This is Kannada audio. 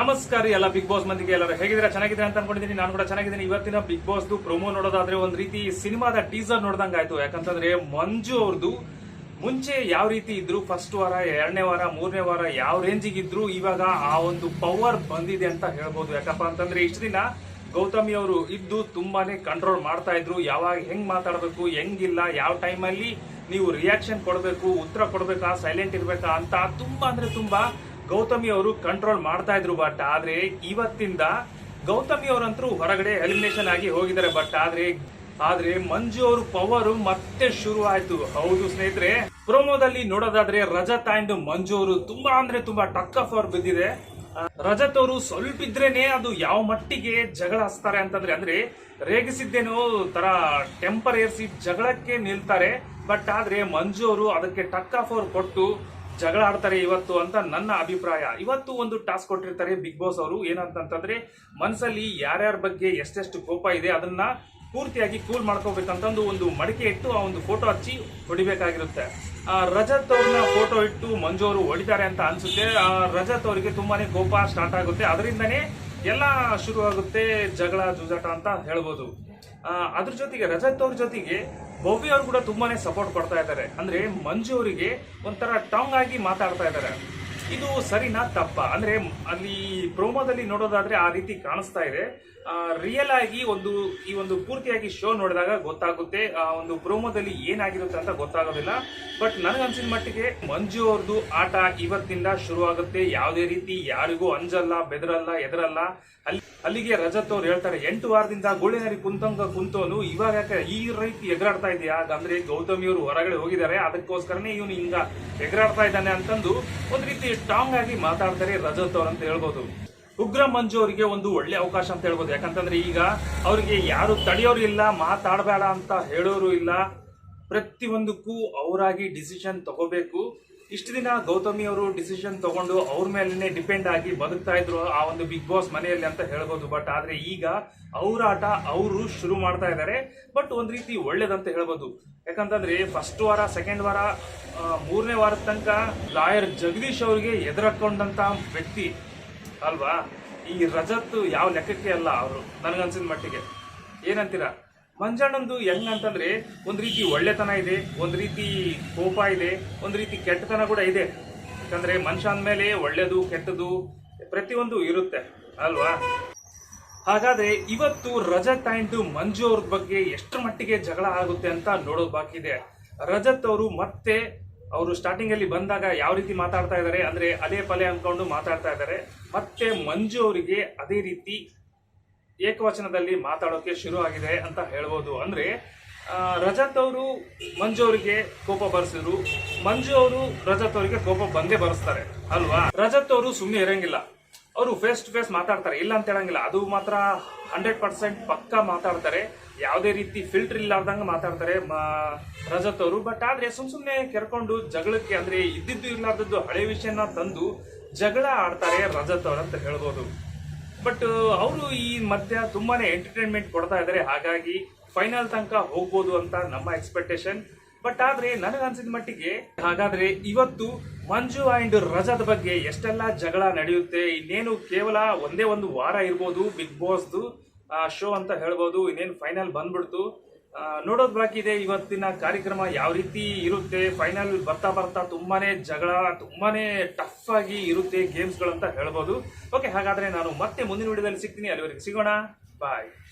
ನಮಸ್ಕಾರ ಎಲ್ಲ ಬಿಗ್ ಬಾಸ್ ಮಂದಿಗೆ, ಎಲ್ಲರೂ ಹೇಗಿದ್ದೀರಾ? ಚೆನ್ನಾಗಿದ್ದೀರಾ ಅಂತ ಅನ್ಕೊಂಡಿದ್ದೀನಿ. ನಾನು ಕೂಡ ಚೆನ್ನಾಗಿದ್ದೀನಿ. ಇವತ್ತಿನ ಬಿಗ್ ಬಾಸ್ ಪ್ರೊಮೋ ನೋಡೋದಾದ್ರೆ ಒಂದ್ ರೀತಿ ಸಿನಿಮಾದ ಟೀಸರ್ ನೋಡ್ದಂಗ ಆಯ್ತು. ಯಾಕಂತಂದ್ರೆ ಮಂಜು ಅವ್ರದ್ದು ಮುಂಚೆ ಯಾವ ರೀತಿ ಇದ್ರು ಫಸ್ಟ್ ವಾರ, ಎರಡನೇ ವಾರ, ಮೂರನೇ ವಾರ ಯಾವ ರೇಂಜಿಗೆ ಇದ್ರು, ಇವಾಗ ಆ ಒಂದು ಪವರ್ ಬಂದಿದೆ ಅಂತ ಹೇಳ್ಬೋದು. ಯಾಕಪ್ಪ ಅಂತಂದ್ರೆ ಇಷ್ಟು ದಿನ ಗೌತಮಿ ಅವರು ಇದ್ದು ತುಂಬಾನೇ ಕಂಟ್ರೋಲ್ ಮಾಡ್ತಾ ಇದ್ರು. ಯಾವಾಗ ಹೆಂಗ್ ಮಾತಾಡಬೇಕು, ಹೆಂಗಿಲ್ಲ, ಯಾವ ಟೈಮಲ್ಲಿ ನೀವು ರಿಯಾಕ್ಷನ್ ಕೊಡಬೇಕು, ಉತ್ತರ ಕೊಡ್ಬೇಕಾ ಸೈಲೆಂಟ್ ಇರ್ಬೇಕಾ ಅಂತ ತುಂಬಾ ಅಂದ್ರೆ ತುಂಬಾ ಗೌತಮಿ ಅವರು ಕಂಟ್ರೋಲ್ ಮಾಡ್ತಾ ಇದ್ರು ಬಟ್ ಆದ್ರೆ ಇವತ್ತಿಂದ ಗೌತಮಿ ಅವರಂತರೂ ಹೊರಗಡೆ ಎಲಿಮಿನೇಷನ್ ಆಗಿ ಹೋಗಿದ್ದಾರೆ ಬಟ್ ಆದ್ರೆ ಆದ್ರೆ ಮಂಜು ಅವರು ಪವರ್ ಮತ್ತೆ ಶುರು ಆಯ್ತು. ಹೌದು ಸ್ನೇಹಿತರೆ ಪ್ರೋಮೋದಲ್ಲಿ ನೋಡೋದಾದ್ರೆ ರಜತ್ ಅಂಡ್ ಮಂಜು ಅವರು ತುಂಬಾ ಅಂದ್ರೆ ತುಂಬಾ ಟಕ್ ಆಫ್ ಅವ್ರು ಬಿದ್ದಿದೆ. ರಜತ್ ಅವರು ಸ್ವಲ್ಪ ಇದ್ರೇನೆ ಅದು ಯಾವ ಮಟ್ಟಿಗೆ ಜಗಳ ಹಚ್ತಾರೆ ಅಂತಂದ್ರೆ, ಅಂದ್ರೆ ರೇಗಿಸಿದ್ದೇನೋ ತರ ಟೆಂಪರ್ ಏರಿಸಿ ಜಗಳಕ್ಕೆ ನಿಲ್ತಾರೆ ಬಟ್ ಆದ್ರೆ ಮಂಜು ಅವರು ಅದಕ್ಕೆ ಟಕ್ ಆಫ್ ಅವ್ರು ಕೊಟ್ಟು ಜಗಳ ಆಡ್ತಾರೆ ಇವತ್ತು ಅಂತ ನನ್ನ ಅಭಿಪ್ರಾಯ. ಇವತ್ತು ಒಂದು ಟಾಸ್ಕ್ ಕೊಟ್ಟಿರ್ತಾರೆ ಬಿಗ್ ಬಾಸ್ ಅವರು. ಏನಂತಂತಂದ್ರೆ ಮನಸ್ಸಲ್ಲಿ ಯಾರ್ಯಾರ ಬಗ್ಗೆ ಎಷ್ಟೆಷ್ಟು ಕೋಪ ಇದೆ ಅದನ್ನ ಪೂರ್ತಿಯಾಗಿ ಕೂಲ್ ಮಾಡ್ಕೋಬೇಕಂತಂದು ಒಂದು ಮಡಿಕೆ ಇಟ್ಟು ಆ ಒಂದು ಫೋಟೋ ಹಚ್ಚಿ ಹೊಡಿಬೇಕಾಗಿರುತ್ತೆ. ರಜತ್ ಅವ್ರನ್ನ ಫೋಟೋ ಇಟ್ಟು ಮಂಜು ಅವರು ಹೊಡಿತಾರೆ ಅಂತ ಅನ್ಸುತ್ತೆ. ಆ, ರಜತ್ ಅವರಿಗೆ ತುಂಬಾನೇ ಕೋಪ ಸ್ಟಾರ್ಟ್ ಆಗುತ್ತೆ. ಅದರಿಂದನೇ ಎಲ್ಲ ಶುರುವಾಗುತ್ತೆ ಜಗಳ, ಜೂಜಾಟ ಅಂತ ಹೇಳ್ಬೋದು. ಅದ್ರ ಜೊತೆಗೆ ರಜತ್ ಅವ್ರ ಜೊತೆಗೆ ಭವ್ಯ ಅವರು ಕೂಡ ತುಂಬಾನೇ ಸಪೋರ್ಟ್ ಕೊಡ್ತಾ ಇದ್ದಾರೆ. ಅಂದ್ರೆ ಮಂಜು ಅವರಿಗೆ ಒಂಥರ ಟಾಂಗ್ ಆಗಿ ಮಾತಾಡ್ತಾ ಇದ್ದಾರೆ. ಇದು ಸರಿನಾ ತಪ್ಪ? ಅಂದ್ರೆ ಅಲ್ಲಿ ಪ್ರೋಮೋದಲ್ಲಿ ನೋಡೋದಾದ್ರೆ ಆ ರೀತಿ ಕಾಣಿಸ್ತಾ ಇದೆ. ರಿಯಲ್ ಆಗಿ ಒಂದು, ಈ ಒಂದು ಪೂರ್ತಿಯಾಗಿ ಶೋ ನೋಡಿದಾಗ ಗೊತ್ತಾಗುತ್ತೆ, ಆ, ಒಂದು ಪ್ರೋಮೋದಲ್ಲಿ ಏನಾಗಿರುತ್ತೆ ಅಂತ ಗೊತ್ತಾಗೋದಿಲ್ಲ. ಬಟ್ ನನಗನ್ಸಿದ ಮಟ್ಟಿಗೆ ಮಂಜು ಅವ್ರದ್ದು ಆಟ ಇವತ್ತಿಂದ ಶುರು ಆಗುತ್ತೆ ಯಾವುದೇ ರೀತಿ ಯಾರಿಗೂ ಅಂಜಲ್ಲ, ಬೆದರಲ್ಲ ಎದರಲ್ಲ ಅಲ್ಲಿ, ಅಲ್ಲಿಗೆ ರಜತ್ ಅವ್ರು ಹೇಳ್ತಾರೆ, ಎಂಟು ವಾರದಿಂದ ಗೋಳಿನರಿ ಕುಂತಂಗ ಕುಂತವನು ಇವಾಗ ಯಾಕೆ ಈ ರೀತಿ ಎಗರಾಡ್ತಾ ಇದೆಯಾ ಅಂದ್ರೆ ಗೌತಮಿ ಅವರು ಹೊರಗಡೆ ಹೋಗಿದ್ದಾರೆ. ಅದಕ್ಕೋಸ್ಕರನೇ ಇವನು ಹಿಂಗ ಎಗರಾಡ್ತಾ ಇದ್ದಾನೆ ಅಂತಂದು ಒಂದು ರೀತಿ ಟಾಂಗ್ ಆಗಿ ಮಾತಾಡ್ತಾರೆ ರಜತ್ ಅವ್ರು ಅಂತ ಹೇಳ್ಬೋದು. ಉಗ್ರ ಮಂಜು ಅವರಿಗೆ ಒಂದು ಒಳ್ಳೆ ಅವಕಾಶ ಅಂತ ಹೇಳ್ಬೋದು. ಯಾಕಂತಂದ್ರೆ ಈಗ ಅವರಿಗೆ ಯಾರು ತಡೆಯೋರು ಇಲ್ಲ, ಮಾತಾಡಬೇಡ ಅಂತ ಹೇಳೋರು ಇಲ್ಲ. ಪ್ರತಿಯೊಂದಕ್ಕೂ ಅವರಾಗಿ ಡಿಸಿಷನ್ ತಗೋಬೇಕು. ಇಷ್ಟು ದಿನ ಗೌತಮಿ ಅವರು ಡಿಸಿಷನ್ ತಗೊಂಡು ಅವ್ರ ಮೇಲೇ ಡಿಪೆಂಡ್ ಆಗಿ ಬದುಕ್ತಾ ಇದ್ರು ಆ ಒಂದು ಬಿಗ್ ಬಾಸ್ ಮನೆಯಲ್ಲಿ ಅಂತ ಹೇಳ್ಬೋದು. ಬಟ್ ಆದ್ರೆ ಈಗ ಅವ್ರ ಆಟ ಅವರು ಶುರು ಮಾಡ್ತಾ ಇದ್ದಾರೆ. ಬಟ್ ಒಂದ್ ರೀತಿ ಒಳ್ಳೇದಂತ ಹೇಳ್ಬೋದು. ಯಾಕಂತಂದ್ರೆ ಫಸ್ಟ್ ವಾರ ಸೆಕೆಂಡ್ ವಾರ ಮೂರನೇ ವಾರದ ತನಕ ಲಾಯರ್ ಜಗದೀಶ್ ಅವರಿಗೆ ಎದುರಕೊಂಡಂತ ವ್ಯಕ್ತಿ ಅಲ್ವಾ? ಈ ರಜತ್ ಯಾವ ಲೆಕ್ಕಕ್ಕೆ ಅಲ್ಲ ಅವರು ನನಗನ್ಸಿದ ಮಟ್ಟಿಗೆ. ಏನಂತೀರಾ? ಮಂಜಣ್ಣಂದು ಹೆಂಗ್ ಅಂತಂದ್ರೆ ಒಂದ್ ರೀತಿ ಒಳ್ಳೆತನ ಇದೆ, ಒಂದ್ ರೀತಿ ಕೋಪ ಇದೆ, ಒಂದ್ ರೀತಿ ಕೆಟ್ಟತನ ಕೂಡ ಇದೆ. ಯಾಕಂದ್ರೆ ಮನುಷ್ಯ ಅಂದ್ಮೇಲೆ ಒಳ್ಳೇದು, ಕೆಟ್ಟದು ಪ್ರತಿಯೊಂದು ಇರುತ್ತೆ, ಅಲ್ವಾ? ಹಾಗಾದ್ರೆ ಇವತ್ತು ರಜತ್ ಅಂಡ್ ಮಂಜು ಅವ್ರ ಬಗ್ಗೆ ಎಷ್ಟರ ಮಟ್ಟಿಗೆ ಜಗಳ ಆಗುತ್ತೆ ಅಂತ ನೋಡೋದು ಬಾಕಿ ಇದೆ ರಜತ್ ಅವರು ಮತ್ತೆ ಅವರು ಸ್ಟಾರ್ಟಿಂಗ್ ಅಲ್ಲಿ ಬಂದಾಗ ಯಾವ ರೀತಿ ಮಾತಾಡ್ತಾ ಇದ್ದಾರೆ ಅಂದ್ರೆ ಅದೇ ಪಲೆ ಅನ್ಕೊಂಡು ಮಾತಾಡ್ತಾ ಇದ್ದಾರೆ. ಮತ್ತೆ ಮಂಜು ಅವರಿಗೆ ಅದೇ ರೀತಿ ಏಕವಚನದಲ್ಲಿ ಮಾತಾಡೋಕೆ ಶುರು ಆಗಿದೆ ಅಂತ ಹೇಳ್ಬೋದು. ಅಂದ್ರೆ ರಜತ್ ಅವರು ಮಂಜು ಅವರಿಗೆ ಕೋಪ ಬರೆಸಿದ್ರು. ಮಂಜು ಅವರು ರಜತ್ ಅವರಿಗೆ ಕೋಪ ಬಂದೇ ಬರೆಸ್ತಾರೆ. ಅಲ್ವಾ? ರಜತ್ ಅವರು ಸುಮ್ಮನೆ ಇರಂಗಿಲ್ಲ. ಅವರು ಫೇಸ್ ಟು ಫೇಸ್ ಮಾತಾಡ್ತಾರೆ. ಇಲ್ಲ ಅಂತ ಹೇಳಂಗಿಲ್ಲ. ಅದು ಮಾತ್ರ ಹಂಡ್ರೆಡ್ ಪರ್ಸೆಂಟ್ ಪಕ್ಕಾ ಮಾತಾಡ್ತಾರೆ. ಯಾವುದೇ ರೀತಿ ಫಿಲ್ಟರ್ ಇಲ್ಲಾರ್ದಂಗ ಮಾತಾಡ್ತಾರೆ ರಜತ್ ಅವರು. ಬಟ್ ಆದ್ರೆ ಸುಮ್ ಸುಮ್ನೆ ಕೆರ್ಕೊಂಡು ಜಗಳಕ್ಕೆ ಅಂದ್ರೆ ಇದ್ದಿದ್ದು ಇರ್ಲಾರ್ದದ್ದು ಹಳೆ ವಿಷಯನ ತಂದು ಜಗಳ ಆಡ್ತಾರೆ ರಜತ್ ಅವ್ರು ಅಂತ ಹೇಳ್ಬೋದು. ಬಟ್ ಅವರು ಈ ಮಧ್ಯ ತುಂಬಾನೇ ಎಂಟರ್ಟೈನ್ಮೆಂಟ್ ಕೊಡ್ತಾ ಇದ್ದಾರೆ ಹಾಗಾಗಿ ಫೈನಲ್ ತನಕ ಹೋಗ್ಬೋದು ಅಂತ ನಮ್ಮ ಎಕ್ಸ್ಪೆಕ್ಟೇಷನ್ ಬಟ್ ಆದ್ರೆ ನನಗನ್ಸಿದ ಮಟ್ಟಿಗೆ ಹಾಗಾದ್ರೆ ಇವತ್ತು ಮಂಜು ಅಂಡ್ ರಜದ ಬಗ್ಗೆ ಎಷ್ಟೆಲ್ಲ ಜಗಳ ನಡೆಯುತ್ತೆ, ಇನ್ನೇನು ಕೇವಲ ಒಂದೇ ಒಂದು ವಾರ ಇರ್ಬೋದು ಬಿಗ್ ಬಾಸ್ದು ಶೋ ಅಂತ ಹೇಳ್ಬೋದು, ಇನ್ನೇನು ಫೈನಲ್ ಬಂದ್ಬಿಡ್ತು. ನೋಡೋದು ಬಾಕಿ ಇದೆ, ಇವತ್ತಿನ ಕಾರ್ಯಕ್ರಮ ಯಾವ ರೀತಿ ಇರುತ್ತೆ ಫೈನಲ್ ಬರ್ತಾ ಬರ್ತಾ ತುಂಬಾ ಜಗಳ ತುಂಬಾ ಟಫ್ ಆಗಿ ಇರುತ್ತೆ ಗೇಮ್ಸ್ಗಳಂತ ಹೇಳ್ಬೋದು. ಓಕೆ ಹಾಗಾದರೆ ನಾನು ಮತ್ತೆ ಮುಂದಿನ ವಿಡಿಯೋದಲ್ಲಿ ಸಿಗ್ತೀನಿ. ಅಲ್ಲಿವರೆಗೆ ಸಿಗೋಣ. ಬಾಯ್